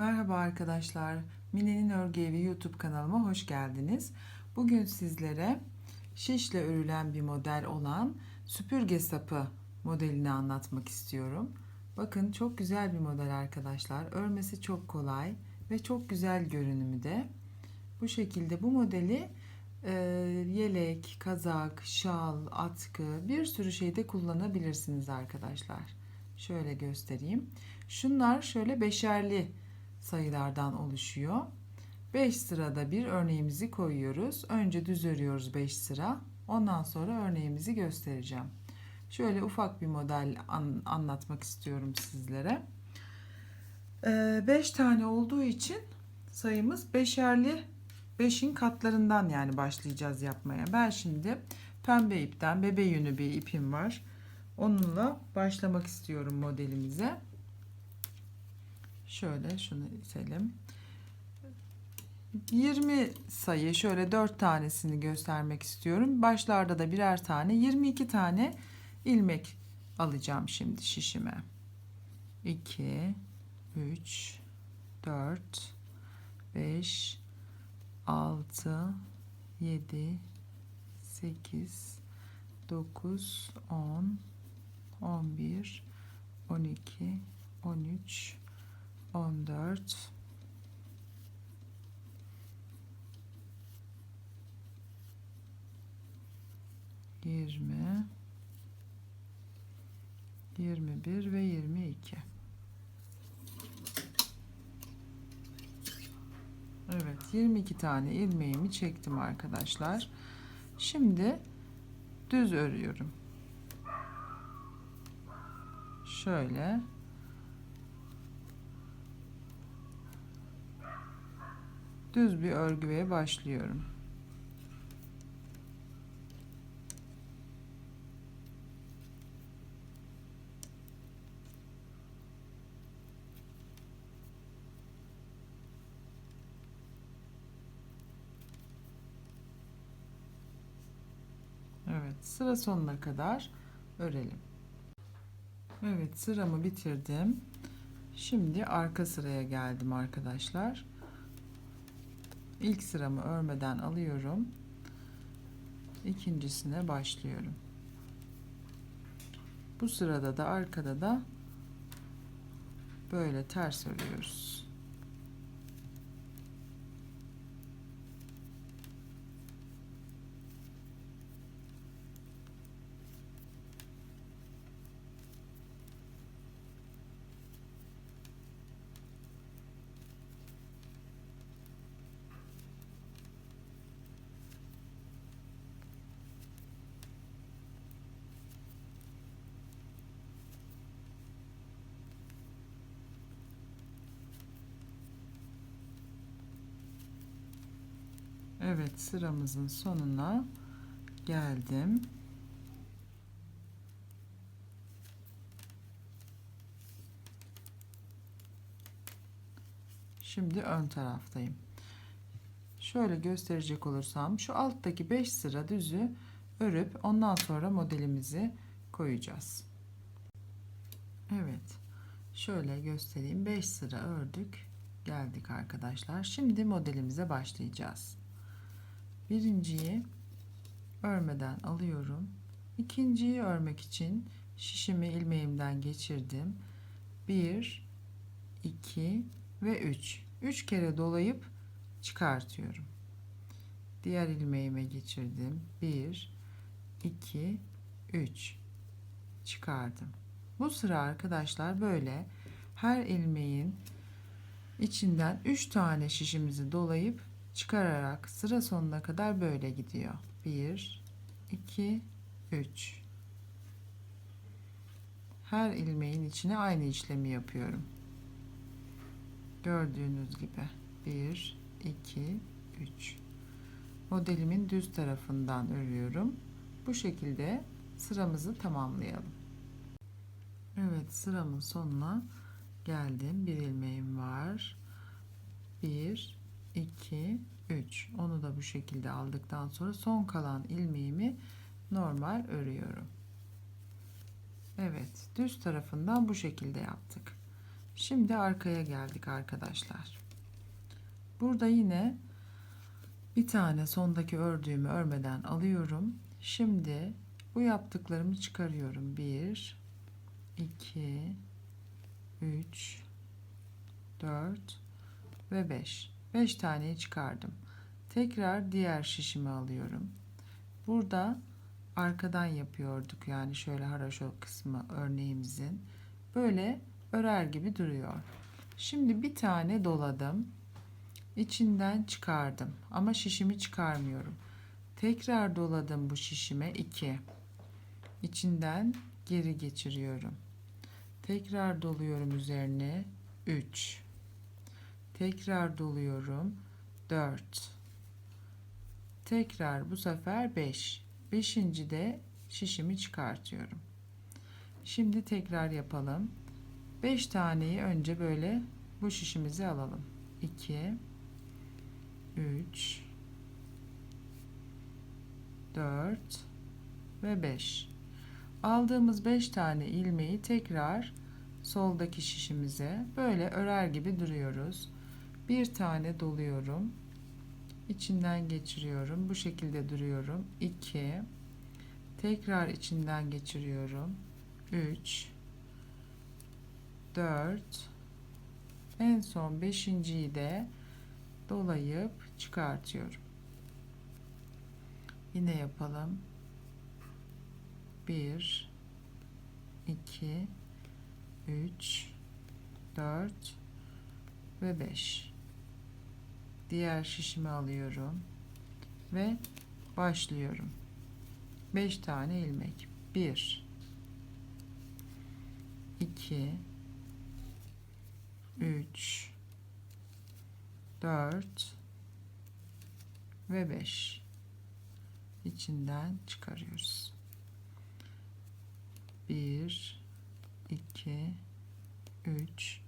Merhaba arkadaşlar. Mine'nin Örgü Evi YouTube kanalıma hoş geldiniz. Bugün sizlere şişle örülen bir model olan süpürge sapı modelini anlatmak istiyorum. Bakın çok güzel bir model arkadaşlar. Örmesi çok kolay ve çok güzel görünümü de. Bu şekilde bu modeli e, yelek, kazak, şal, atkı bir sürü şeyde kullanabilirsiniz arkadaşlar. Şöyle göstereyim. Şunlar şöyle beşerli sayılardan oluşuyor. 5 sırada bir örneğimizi koyuyoruz. Önce düz örüyoruz 5 sıra. Ondan sonra örneğimizi göstereceğim. Şöyle ufak bir model an, anlatmak istiyorum sizlere. 5 ee, tane olduğu için sayımız beşerli 5'in katlarından yani başlayacağız yapmaya. Ben şimdi pembe ipten bebe yünü bir ipim var. Onunla başlamak istiyorum modelimize. Şöyle şunu itelim. 20 sayı şöyle 4 tanesini göstermek istiyorum. Başlarda da birer tane 22 tane ilmek alacağım şimdi şişime. 2 3 4 5 6 7 8 9 10 11 12 13 14 20 21 ve 22 Evet 22 tane ilmeğimi çektim arkadaşlar. Şimdi düz örüyorum. Şöyle düz bir örgüye başlıyorum. Evet sıra sonuna kadar örelim. Evet sıramı bitirdim. Şimdi arka sıraya geldim arkadaşlar. İlk sıramı örmeden alıyorum. İkincisine başlıyorum. Bu sırada da arkada da böyle ters örüyoruz. Evet sıramızın sonuna geldim. Şimdi ön taraftayım. Şöyle gösterecek olursam şu alttaki 5 sıra düzü örüp ondan sonra modelimizi koyacağız. Evet. Şöyle göstereyim. 5 sıra ördük. Geldik arkadaşlar. Şimdi modelimize başlayacağız birinciyi örmeden alıyorum. İkinciyi örmek için şişimi ilmeğimden geçirdim. 1 2 ve 3. 3 kere dolayıp çıkartıyorum. Diğer ilmeğime geçirdim. 1 2 3 çıkardım. Bu sıra arkadaşlar böyle her ilmeğin içinden 3 tane şişimizi dolayıp çıkararak sıra sonuna kadar böyle gidiyor. 1 2 3 Her ilmeğin içine aynı işlemi yapıyorum. Gördüğünüz gibi 1 2 3 Modelimin düz tarafından örüyorum. Bu şekilde sıramızı tamamlayalım. Evet sıramın sonuna geldim. Bir ilmeğim var. 1 2 3 onu da bu şekilde aldıktan sonra son kalan ilmeğimi normal örüyorum Evet düz tarafından bu şekilde yaptık Şimdi arkaya geldik arkadaşlar. Burada yine bir tane sondaki ördüğümü örmeden alıyorum. Şimdi bu yaptıklarımı çıkarıyorum. 1 2 3 4 ve 5. 5 taneyi çıkardım. Tekrar diğer şişimi alıyorum. Burada arkadan yapıyorduk yani şöyle haraşo kısmı örneğimizin. Böyle örer gibi duruyor. Şimdi bir tane doladım. İçinden çıkardım ama şişimi çıkarmıyorum. Tekrar doladım bu şişime 2. İçinden geri geçiriyorum. Tekrar doluyorum üzerine 3. Tekrar doluyorum 4. Tekrar bu sefer 5. 5. de şişimi çıkartıyorum. Şimdi tekrar yapalım. 5 taneyi önce böyle bu şişimizi alalım. 2 3 4 ve 5. Aldığımız 5 tane ilmeği tekrar soldaki şişimize böyle örer gibi duruyoruz. Bir tane doluyorum. İçinden geçiriyorum. Bu şekilde duruyorum. 2 Tekrar içinden geçiriyorum. 3 4 En son 5.yi de dolayıp çıkartıyorum. Yine yapalım. 1 2 3 4 ve 5 diğer şişimi alıyorum ve başlıyorum. 5 tane ilmek. 1 2 3 4 ve 5 içinden çıkarıyoruz. 1 2 3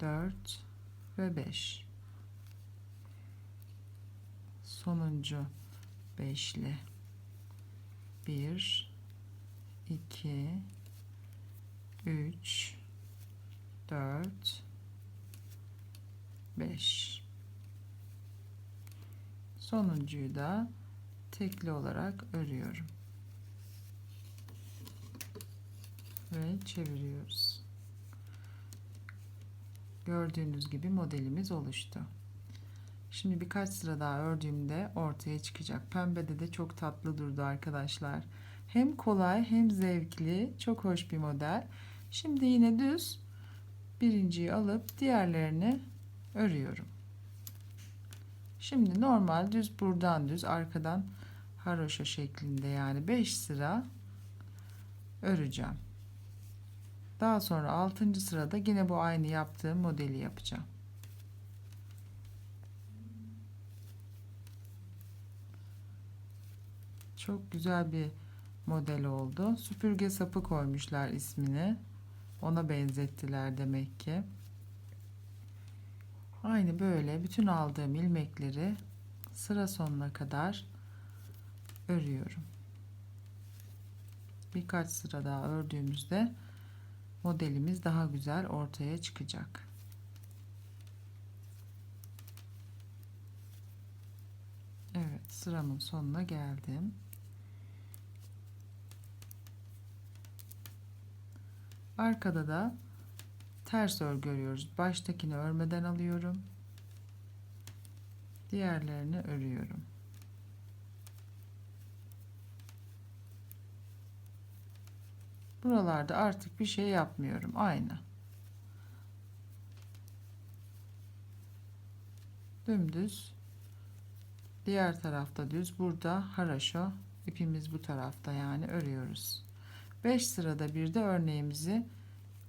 4 ve 5 sonuncu. Beşli. 1 2 3 4 5 sonuncuyu da tekli olarak örüyorum. Ve çeviriyoruz. Gördüğünüz gibi modelimiz oluştu Şimdi birkaç sıra daha ördüğümde ortaya çıkacak. Pembede de çok tatlı durdu arkadaşlar. Hem kolay hem zevkli. Çok hoş bir model. Şimdi yine düz birinciyi alıp diğerlerini örüyorum. Şimdi normal düz buradan düz arkadan haroşa şeklinde yani 5 sıra öreceğim. Daha sonra 6. sırada yine bu aynı yaptığım modeli yapacağım. Çok güzel bir model oldu. Süpürge sapı koymuşlar ismini. Ona benzettiler demek ki. Aynı böyle bütün aldığım ilmekleri sıra sonuna kadar örüyorum. Birkaç sıra daha ördüğümüzde modelimiz daha güzel ortaya çıkacak. Evet sıramın sonuna geldim. Arkada da ters örgü örüyoruz. Baştakini örmeden alıyorum. Diğerlerini örüyorum. Buralarda artık bir şey yapmıyorum. Aynı. Dümdüz. Diğer tarafta düz. Burada haraşo. ipimiz bu tarafta yani örüyoruz. 5 sırada bir de örneğimizi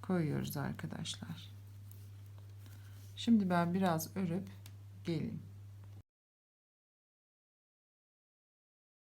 koyuyoruz arkadaşlar. Şimdi ben biraz örüp geleyim.